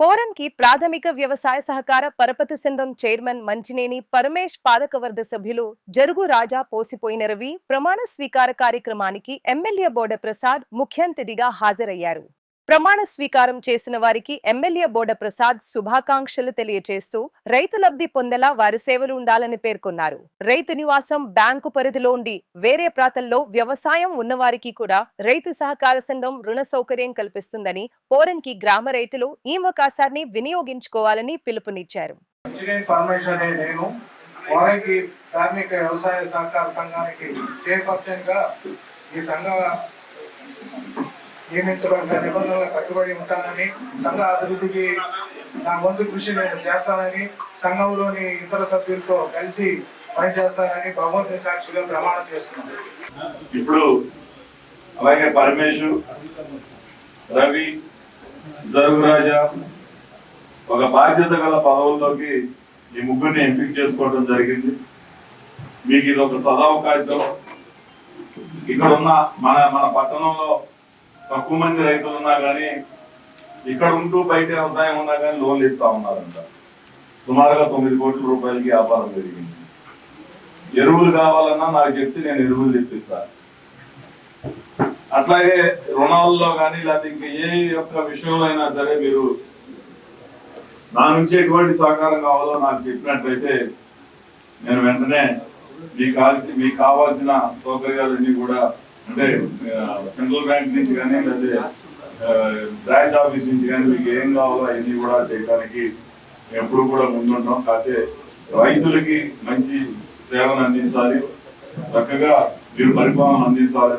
ఫోరంకి ప్రాథమిక వ్యవసాయ సహకార పరపతి సింధం చైర్మన్ మంచినేని పరమేష్ పాలకవర్గ సభ్యులు జరుగు రాజా పోసిపోయిన రవి ప్రమాణ స్వీకార కార్యక్రమానికి ఎమ్మెల్యే బోడ ప్రసాద్ ముఖ్యంతిథిగా హాజరయ్యారు. ప్రమాణ స్వీకారం చేసిన వారికి ఎమ్మెల్యే బోడ ప్రసాద్ శుభాకాంక్షలు తెలియజేస్తూ రైతు లబ్ధి పొందేలా వారి సేవలు ఉండాలని పేర్కొన్నారు. రైతు నివాసం బ్యాంకు పరిధిలో ఉండి వేరే ప్రాంతాల్లో వ్యవసాయం ఉన్నవారికి కూడా రైతు సహకార సంఘం రుణ సౌకర్యం కల్పిస్తుందని పోరన్కి గ్రామ రైతులు ఈ అవకాశాన్ని వినియోగించుకోవాలని పిలుపునిచ్చారు. కార్మిక వ్యవసాయ సహకార సంఘానికి ఈ సంఘ నియమించబడిన నిబంధనలకు కట్టుబడి ఉంటానని సంఘ అభివృద్ధికి నా వంతు కృషి నేను చేస్తానని సంఘంలోని ఇతర సభ్యులతో కలిసి పనిచేస్తానని భగవంతుని సాక్షిగా ప్రమాణం చేస్తున్నాను ఇప్పుడు అలాగే పరమేశు రవి జరుగురాజా ఒక బాధ్యత గల పదవుల్లోకి ఈ ముగ్గురిని ఎంపిక చేసుకోవడం జరిగింది. మీకు ఇది ఒక సదావకాశం. ఇక్కడ ఉన్న మన మన పట్టణంలో తక్కువ మంది రైతులు ఉన్నా కానీ ఇక్కడ ఉంటూ బయట వ్యవసాయం ఉన్నా కానీ లోన్లు ఇస్తా ఉన్నారంట. సుమారుగా తొమ్మిది కోట్ల రూపాయలకి వ్యాపారం పెరిగింది ఎరువులు కావాలన్నా నాకు చెప్తే నేను ఎరువులు తెప్పిస్తాను అట్లాగే రుణాల్లో కానీ లేకపోతే ఇంకా ఏ యొక్క విషయంలో అయినా సరే మీరు నా నుంచి ఎటువంటి సహకారం కావాలో నాకు చెప్పినట్లయితే నేను వెంటనే మీకు కావాల్సి మీకు కావాల్సిన సౌకర్యాలన్నీ కూడా అంటే సెంట్రల్ బ్యాంక్ నుంచి కానీ లేదా బ్రాంచ్ ఆఫీస్ నుంచి కానీ మీకు ఏం కావాలో అవన్నీ కూడా చేయడానికి ఎప్పుడు కూడా ముందుంటాం. కాకపోతే రైతులకి మంచి సేవను అందించాలి. చక్కగా మీరు పరిపాలన అందించాలి.